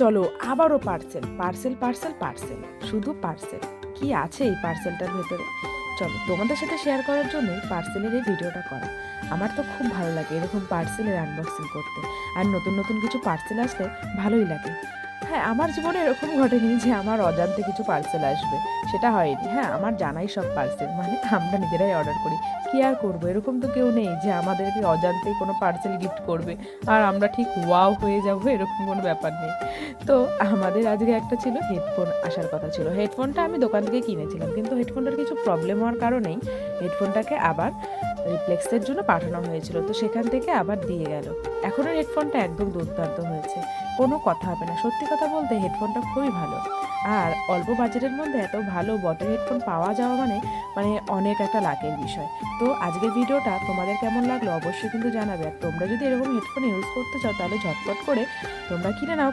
চলো আবারও parcel parcel parcel parcel শুধু পার্সেল কি আছে এই পার্সেলটার ভেতরে? চলো, তোমাদের সাথে শেয়ার করার জন্যই পার্সেলের এই ভিডিওটা করা। আমার তো খুব ভালো লাগে এরকম পার্সেলের আনবক্সিং করতে। আর নতুন নতুন কিছু পার্সেল আসলে ভালোই লাগে। হ্যাঁ আমার জীবনে এরকম ঘটেনি যে আমার অজান্তে কিছু পার্সেল আসবে। সেটা হয়নি। হ্যাঁ আমার জানাই সব পার্সেল মানে আমরা নিজেরাই অর্ডার করি। কি আর করব? এরকম তো কেউ নেই যে আমাদেরকে অজান্তেই কোনো পার্সেল গিফট করবে। আর আমরা ঠিক ওয়াও হয়ে যাব, এরকম কোনো ব্যাপার নেই। তো আমাদের আজকে একটা ছিল হেডফোন আসার কথা ছিল। হেডফোনটা আমি দোকান থেকে কিনেছিলাম, কিন্তু হেডফোনটার কিছু প্রবলেম হওয়ার কারণেই হেডফোনটাকে আবার রিপ্লেক্সের জন্য পাঠানো হয়েছিল, তো সেখান থেকে আবার দিয়ে গেল। এখনও হেডফোনটা একদম দুর্দান্ত হয়েছে। কোনো কথা হবে না। সত্যি কথা বলতে হেডফোনটা খুবই ভালো। আর অল্প বাজেটের মধ্যে এত ভালো বটের হেডফোন পাওয়া যাওয়া মানে মানে অনেক একটা লাকের বিষয়। তো আজকের ভিডিওটা তোমাদের কেমন লাগল অবশ্যই কিন্তু জানাবে। আর তোমরা যদি এরকম হেডফোন ইউজ করতে চাও তাহলে ঝটপট করে তোমরা কিনে নাও।